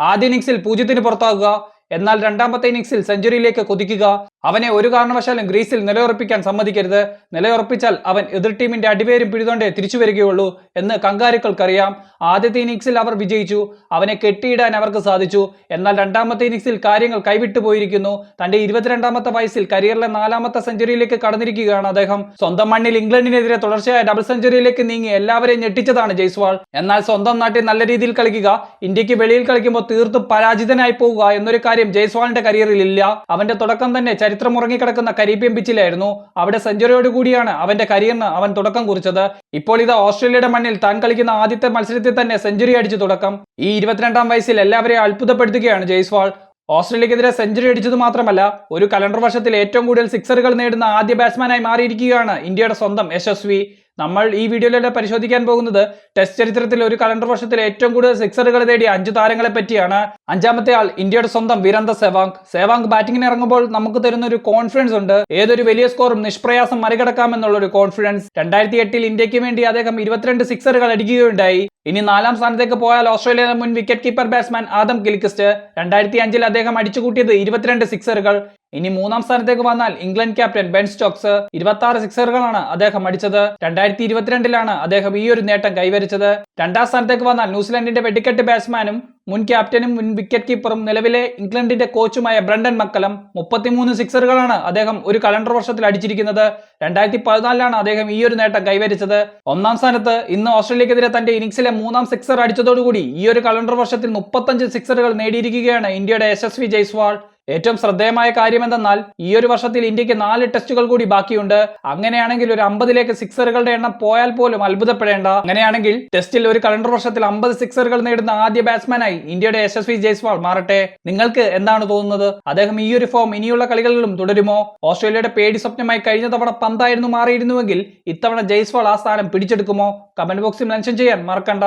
ആദ്യ ഇന്നിങ്സിൽ പൂജ്യത്തിന് പുറത്താകുക. എന്നാൽ രണ്ടാമത്തെ ഇന്നിങ്സിൽ സെഞ്ചുറിയിലേക്ക് കുതിക്കുക. അവനെ ഒരു കാരണവശാലും ഗ്രീസിൽ നിലയുറപ്പിക്കാൻ സമ്മതിക്കരുത്. നിലയുറപ്പിച്ചാൽ അവൻ എതിർ ടീമിന്റെ അടിവേരും പിഴുതോണ്ടേ തിരിച്ചു വരികയുള്ളൂ എന്ന് കങ്കാരുക്കൾക്കറിയാം ആദ്യത്തെ ഇന്നിങ്സിൽ അവർ വിജയിച്ചു. അവനെ കെട്ടിയിടാൻ അവർക്ക് സാധിച്ചു. എന്നാൽ രണ്ടാമത്തെ ഇന്നിങ്സിൽ കാര്യങ്ങൾ കൈവിട്ടു പോയിരിക്കുന്നു. തന്റെ ഇരുപത്തിരണ്ടാമത്തെ വയസ്സിൽ കരിയറിലെ നാലാമത്തെ സെഞ്ചുറിയിലേക്ക് കടന്നിരിക്കുകയാണ് അദ്ദേഹം. സ്വന്തം മണ്ണിൽ ഇംഗ്ലണ്ടിനെതിരെ തുടർച്ചയായ ഡബിൾ സെഞ്ചുറിയിലേക്ക് നീങ്ങി എല്ലാവരെയും ഞെട്ടിച്ചതാണ് ജയ്സ്വാൾ. എന്നാൽ സ്വന്തം നാട്ടിൽ നല്ല രീതിയിൽ കളിക്കുക ഇന്ത്യയ്ക്ക് വെളിയിൽ കളിക്കുമ്പോൾ തീർത്തും പരാജിതനായി പോവുക എന്നൊരു കാര്യം ജയ്സ്വാളിന്റെ കരിയറിൽ ഇല്ല അവന്റെ തുടക്കം തന്നെ ഉറങ്ങിക്കിടക്കുന്ന കരീബിയൻ പിച്ചിലായിരുന്നു അവിടെ സെഞ്ചുറിയോട് കൂടിയാണ് അവന്റെ കരിയറിന് അവൻ തുടക്കം കുറിച്ചത്. ഇപ്പോൾ ഇത് ഓസ്ട്രേലിയയുടെ മണ്ണിൽ താൻ കളിക്കുന്ന ആദ്യത്തെ മത്സരത്തിൽ തന്നെ സെഞ്ചുറി അടിച്ചു തുടക്കം. ഈ ഇരുപത്തിരണ്ടാം വയസ്സിൽ എല്ലാവരെയും അത്ഭുതപ്പെടുത്തുകയാണ് ജയ്സ്വാൾ ഓസ്ട്രേലിയക്കെതിരെ സെഞ്ചുറി അടിച്ചത് മാത്രമല്ല ഒരു കലണ്ടർ വർഷത്തിൽ ഏറ്റവും കൂടുതൽ സിക്സറുകൾ നേടുന്ന ആദ്യ ബാറ്റ്സ്മാനായി മാറിയിരിക്കുകയാണ് ഇന്ത്യയുടെ സ്വന്തം യശസ്വി. നമ്മൾ ഈ വീഡിയോയിലൂടെ പരിശോധിക്കാൻ പോകുന്നത് ടെസ്റ്റ് ചരിത്രത്തിൽ ഒരു കലണ്ടർ വർഷത്തിൽ ഏറ്റവും കൂടുതൽ സിക്സറുകൾ നേടിയ അഞ്ച് താരങ്ങളെ പറ്റിയാണ്. അഞ്ചാമത്തെ ആൾ ഇന്ത്യയുടെ സ്വന്തം വീരന്ത സെവാങ്. സെവാങ് ബാറ്റിംഗിന് ഇറങ്ങുമ്പോൾ നമുക്ക് തരുന്ന ഒരു കോൺഫിഡൻസ് ഉണ്ട്. ഏതൊരു വലിയ സ്കോറും നിഷ്പ്രയാസം മറികടക്കാമെന്നുള്ള ഒരു കോൺഫിഡൻസ് രണ്ടായിരത്തി എട്ടിൽ ഇന്ത്യയ്ക്ക് വേണ്ടി അദ്ദേഹം ഇരുപത്തിരണ്ട് സിക്സറുകൾ അടിക്കുകയുണ്ടായി. ഇനി നാലാം സ്ഥാനത്തേക്ക് പോയാൽ ഓസ്ട്രേലിയയുടെ മുൻ wicket keeper batsman Adam Gilchrist രണ്ടായിരത്തി അഞ്ചിൽ അദ്ദേഹം അടിച്ചുകൂട്ടിയത് ഇരുപത്തിരണ്ട് സിക്സറുകൾ ഇനി മൂന്നാം സ്ഥാനത്തേക്ക് വന്നാൽ ഇംഗ്ലണ്ട് ക്യാപ്റ്റൻ ബെൻ സ്റ്റോക്സ് ഇരുപത്തി ആറ് സിക്സറുകളാണ് അദ്ദേഹം അടിച്ചത്. രണ്ടായിരത്തി ഇരുപത്തിരണ്ടിലാണ് അദ്ദേഹം ഈ ഒരു നേട്ടം കൈവരിച്ചത്. രണ്ടാം സ്ഥാനത്തേക്ക് വന്നാൽ ന്യൂസിലൻഡിന്റെ വെടിക്കെട്ട് ബാറ്റ്സ്മാനും മുൻ ക്യാപ്റ്റനും മുൻ വിക്കറ്റ് കീപ്പറും നിലവിലെ ഇംഗ്ലണ്ടിന്റെ കോച്ചുമായ ബ്രണ്ടൻ മക്കലം മുപ്പത്തിമൂന്ന് സിക്സറുകളാണ് അദ്ദേഹം ഒരു കലണ്ടർ വർഷത്തിൽ അടിച്ചിരിക്കുന്നത്. രണ്ടായിരത്തി പതിനാലിലാണ് അദ്ദേഹം ഈ ഒരു നേട്ടം കൈവരിച്ചത്. ഒന്നാം സ്ഥാനത്ത് ഇന്ന് ഓസ്ട്രേലിയക്കെതിരെ തന്റെ ഇന്നിംഗ്സിലെ മൂന്നാം സിക്സർ അടിച്ചതോടുകൂടി ഈ ഒരു കലണ്ടർ വർഷത്തിൽ മുപ്പത്തഞ്ച് സിക്സറുകൾ നേടിയിരിക്കുകയാണ് ഇന്ത്യയുടെ യശസ്വി ജയ്സ്വാൾ. ഏറ്റവും ശ്രദ്ധേയമായ കാര്യം എന്തെന്നാൽ ഈ ഒരു വർഷത്തിൽ ഇന്ത്യയ്ക്ക് നാല് ടെസ്റ്റുകൾ കൂടി ബാക്കിയുണ്ട്. അങ്ങനെയാണെങ്കിൽ ഒരു അമ്പതിലേക്ക് സിക്സറുകളുടെ എണ്ണം പോയാൽ പോലും അത്ഭുതപ്പെടേണ്ട. അങ്ങനെയാണെങ്കിൽ ടെസ്റ്റിൽ ഒരു കലണ്ടർ വർഷത്തിൽ അമ്പത് സിക്സറുകൾ നേടുന്ന ആദ്യ ബാറ്റ്സ്മാനായി ഇന്ത്യയുടെ യശസ്വി ജയ്സ്വാൾ മാറട്ടെ. നിങ്ങൾക്ക് എന്താണ് തോന്നുന്നത്? അദ്ദേഹം ഈ ഒരു ഫോം ഇനിയുള്ള കളികളിലും തുടരുമോ? ഓസ്ട്രേലിയയുടെ പേടി സ്വപ്നമായി കഴിഞ്ഞ തവണ പന്തായിരുന്നു മാറിയിരുന്നുവെങ്കിൽ ഇത്തവണ ജയ്സ്വാൾ ആ സ്ഥാനം പിടിച്ചെടുക്കുമോ? കമന്റ് ബോക്സിൽ മെൻഷൻ ചെയ്യാൻ മറക്കണ്ട.